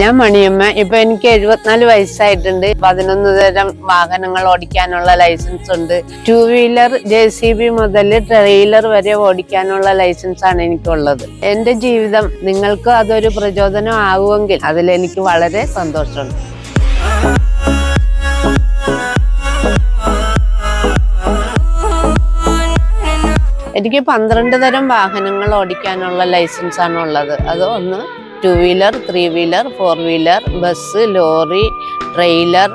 ഞാൻ മണിയമ്മ. ഇപ്പൊ എനിക്ക് എഴുപത്തിനാല് വയസ്സായിട്ടുണ്ട്. പതിനൊന്ന് തരം വാഹനങ്ങൾ ഓടിക്കാനുള്ള ലൈസൻസ് ഉണ്ട്. Two wheeler J C B മുതൽ ട്രെയിലർ വരെ ഓടിക്കാനുള്ള ലൈസൻസ് ആണ് എനിക്കുള്ളത്. എന്റെ ജീവിതം നിങ്ങൾക്ക് അതൊരു പ്രചോദനം ആകുമെങ്കിൽ അതിൽ എനിക്ക് വളരെ സന്തോഷമുണ്ട്. എനിക്ക് പന്ത്രണ്ട് തരം വാഹനങ്ങൾ ഓടിക്കാനുള്ള ലൈസൻസ് ആണ് ഉള്ളത് അത് ഒന്ന് two wheeler three wheeler four wheeler bus lorry trailer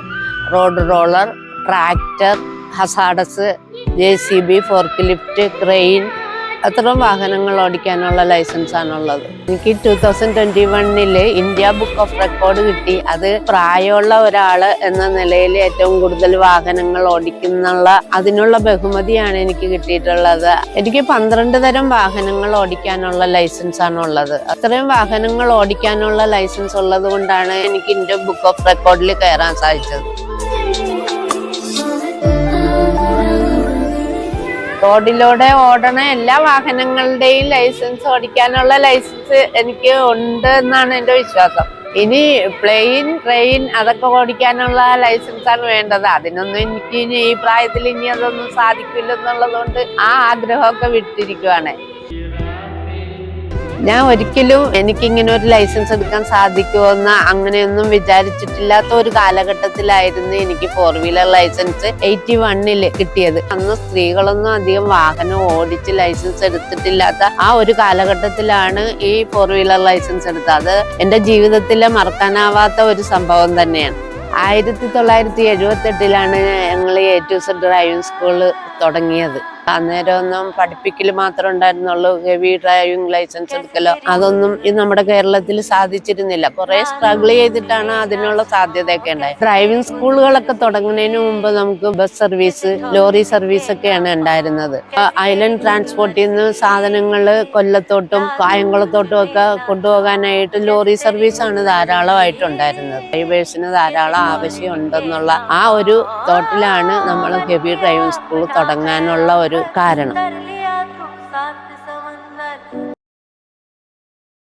road roller tractor hazardous J C B fork lift crane അത്തരം വാഹനങ്ങൾ ഓടിക്കാനുള്ള ലൈസൻസ് ആണുള്ളത്. എനിക്ക് ടൂ തൗസൻഡ് ട്വന്റി വണ്ണിൽ ഇന്ത്യ ബുക്ക് ഓഫ് റെക്കോർഡ് കിട്ടി. അത് പ്രായമുള്ള ഒരാൾ എന്ന നിലയിൽ ഏറ്റവും കൂടുതൽ വാഹനങ്ങൾ ഓടിക്കുന്നുള്ള അതിനുള്ള ബഹുമതിയാണ് എനിക്ക് കിട്ടിയിട്ടുള്ളത്. എനിക്ക് പന്ത്രണ്ട് തരം വാഹനങ്ങൾ ഓടിക്കാനുള്ള ലൈസൻസ് ആണ് ഉള്ളത് അത്രയും വാഹനങ്ങൾ ഓടിക്കാനുള്ള ലൈസൻസ് ഉള്ളത് കൊണ്ടാണ് എനിക്ക് ഇന്ത്യ ബുക്ക് ഓഫ് റെക്കോർഡിൽ കയറാൻ സാധിച്ചത്. റോഡിലൂടെ ഓടണ എല്ലാ വാഹനങ്ങളുടെയും ലൈസൻസ് ഓടിക്കാനുള്ള ലൈസൻസ് എനിക്ക് ഉണ്ട് എന്നാണ് എന്റെ വിശ്വാസം. ഇനി പ്ലെയിൻ ട്രെയിൻ അതൊക്കെ ഓടിക്കാനുള്ള ലൈസൻസാണ് വേണ്ടത്. അതിനൊന്നും എനിക്ക് ഇനി ഈ പ്രായത്തിൽ ഇനി അതൊന്നും സാധിക്കില്ല എന്നുള്ളതുകൊണ്ട് ആ ആഗ്രഹമൊക്കെ വിട്ടിരിക്കുവാണ്. ഞാൻ ഒരിക്കലും എനിക്കിങ്ങനെ ഒരു ലൈസൻസ് എടുക്കാൻ സാധിക്കുമോ സാധിക്കുമെന്ന് അങ്ങനെയൊന്നും വിചാരിച്ചിട്ടില്ലാത്ത ഒരു കാലഘട്ടത്തിലായിരുന്നു എനിക്ക് ഫോർ വീലർ ലൈസൻസ് എയ്റ്റി വണ്ണിൽ കിട്ടിയത്. അന്ന് സ്ത്രീകളൊന്നും അധികം വാഹനം ഓടിച്ച് ലൈസൻസ് എടുത്തിട്ടില്ലാത്ത ആ ഒരു കാലഘട്ടത്തിലാണ് ഈ ഫോർ വീലർ ലൈസൻസ് എടുത്തത്. അത് എന്റെ ജീവിതത്തിലെ മറക്കാനാവാത്ത ഒരു സംഭവം തന്നെയാണ്. ആയിരത്തി തൊള്ളായിരത്തി എഴുപത്തെട്ടിലാണ് ഞങ്ങൾ എ ടു ഡ്രൈവിംഗ് സ്കൂൾ തുടങ്ങിയത്. അന്നേരം ഒന്നും പഠിപ്പിക്കൽ മാത്രമേ ഉണ്ടായിരുന്നുള്ളൂ. ഹെവി ഡ്രൈവിംഗ് ലൈസൻസ് എടുക്കലോ. അതൊന്നും ഈ നമ്മുടെ കേരളത്തിൽ സാധിച്ചിരുന്നില്ല. കുറെ സ്ട്രഗിൾ ചെയ്തിട്ടാണ് അതിനുള്ള സാധ്യതയൊക്കെ ഉണ്ടായത്. ഡ്രൈവിംഗ് സ്കൂളുകളൊക്കെ തുടങ്ങുന്നതിന് മുമ്പ് നമുക്ക് ബസ് സർവീസ് ലോറി സർവീസ് ഒക്കെയാണ് ഉണ്ടായിരുന്നത്. ഐലൻഡ് ട്രാൻസ്പോർട്ടിൽ നിന്ന് സാധനങ്ങൾ കൊല്ലത്തോട്ടും കായംകുളത്തോട്ടും ഒക്കെ കൊണ്ടുപോകാനായിട്ട് ലോറി സർവീസ് ആണ് ധാരാളമായിട്ട് ഉണ്ടായിരുന്നത് ഡ്രൈവേഴ്സിന് ധാരാളം ആവശ്യം ഉണ്ടെന്നുള്ള ആ ഒരു തോട്ടിലാണ് നമ്മൾ ഹെവി ഡ്രൈവിംഗ് സ്കൂൾ തുടങ്ങാനുള്ള ഒരു കാരണം.